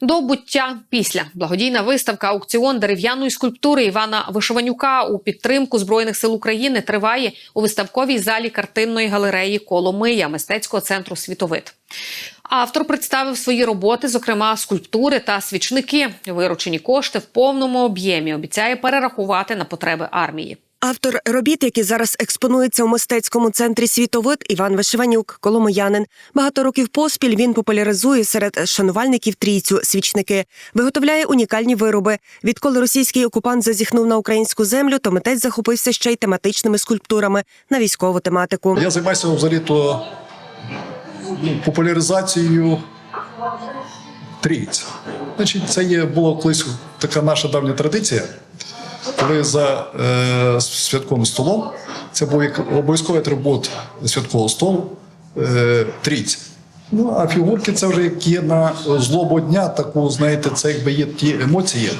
До буття після благодійна виставка аукціон дерев'яної скульптури Івана Вишиванюка у підтримку збройних сил України триває у виставковій залі картинної галереї Коломия мистецького центру Світовид. Автор представив свої роботи, зокрема скульптури та свічники. Виручені кошти в повному об'ємі обіцяє перерахувати на потреби армії. Автор робіт, які зараз експонуються у мистецькому центрі світовид, Іван Вишиванюк, коломиянин. Багато років поспіль він популяризує серед шанувальників трійцю свічники, виготовляє унікальні вироби. Відколи російський окупант зазіхнув на українську землю, то митець захопився ще й тематичними скульптурами на військову тематику. Я займаюся взагалі то популяризацією трійць. Значить, це є була колись така наша давня традиція, коли за е, святковим столом це був обов'язковий атрибут святкового столу е, трійць. Ну, а фігурки це вже як є на злобу дня, таку, знаєте, це якби є ті емоції,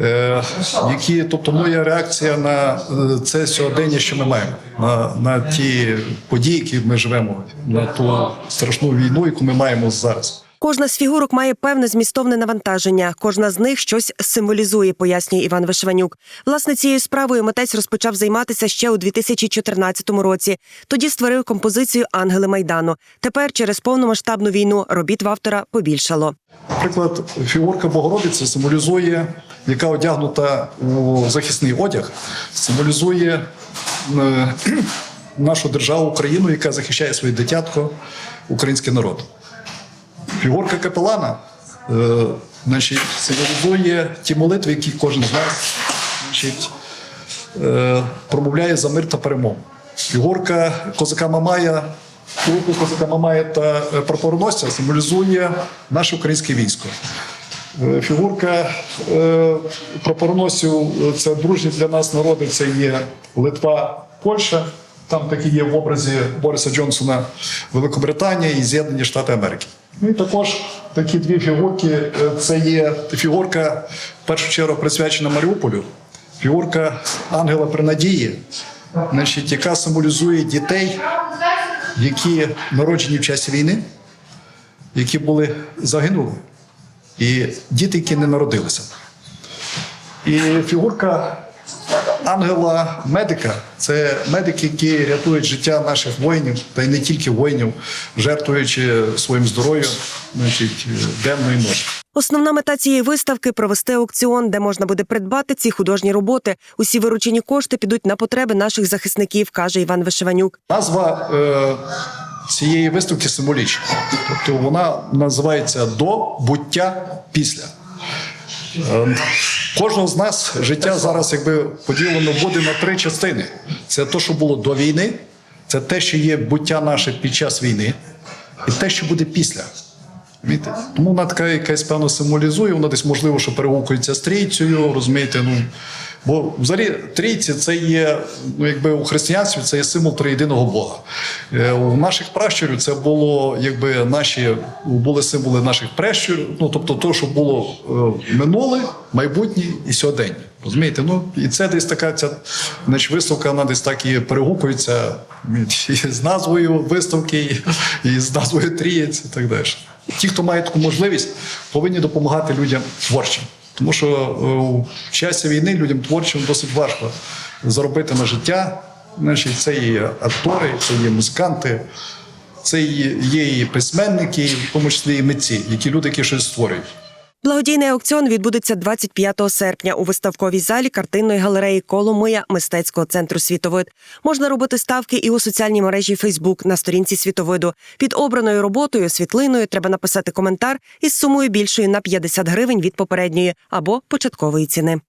е, які, тобто моя реакція на е, це сьогодення, що ми маємо, на, на ті події, які ми живемо, на ту страшну війну, яку ми маємо зараз. Кожна з фігурок має певне змістовне навантаження. Кожна з них щось символізує, пояснює Іван Вишиванюк. Власне, цією справою митець розпочав займатися ще у 2014 році. Тоді створив композицію Ангели Майдану. Тепер, через повномасштабну війну, робіт в автора побільшало. Наприклад, фігурка Богородиці символізує, яка одягнута у захисний одяг, символізує е, нашу державу Україну, яка захищає своє дитятко, український народ. Фігурка капелана е, значить, символізує ті молитви, які кожен з нас значить, е, промовляє за мир та перемогу. Фігурка козака Мамая, фігурка козака Мамая та е, прапороносця символізує наше українське військо. Е, Фігурка е, прапороносців е, це дружні для нас народи. Це є Литва, Польща. Там такі є в образі Бориса Джонсона Великобританія і З'єднані Штати Америки. Ну і також такі дві фігурки. е, Це є фігурка в першу чергу присвячена Маріуполю, фігурка Ангела при надії, значить, яка символізує дітей, які народжені в часі війни, які були загинули, і діти, які не народилися. І фігурка ангела медика це медики, які рятують життя наших воїнів, та й не тільки воїнів, жертвуючи своїм здоров'ям, значить, денно і ночі. Основна мета цієї виставки провести аукціон, де можна буде придбати ці художні роботи. Усі виручені кошти підуть на потреби наших захисників, каже Іван Вишиванюк. Назва е, цієї виставки символічна. Тобто вона називається до буття після. Е, Кожного з нас життя зараз якби поділено буде на три частини: це те, що було до війни, це те, що є буття наше під час війни, і те, що буде після. Тому вона така якась певно символізує, вона десь можливо, що перегукується з трійцею, розумієте? Ну, бо взагалі трійці це є, ну якби у християнстві це є символ триєдиного Бога. Е, У наших пращурів це було якби наші були символи наших пращурів, ну тобто то, що було е, минуле, майбутнє і сьогодення. Розумієте? Ну і це десь така ця значить, виставка, вона десь так і перегукується і з назвою виставки, і, і з назвою трієць, і так далі. Ті, хто має таку можливість, повинні допомагати людям творчим. Тому що е, в часі війни людям творчим досить важко заробити на життя. Значить, це і актори, це є музиканти, це є і письменники, в тому числі і митці, які люди, які щось створюють. Благодійний аукціон відбудеться 25 серпня у виставковій залі картинної галереї Коломия мистецького центру світовид. Можна робити ставки і у соціальній мережі Фейсбук на сторінці світовиду. Під обраною роботою світлиною треба написати коментар із сумою більшою на 50 гривень від попередньої або початкової ціни.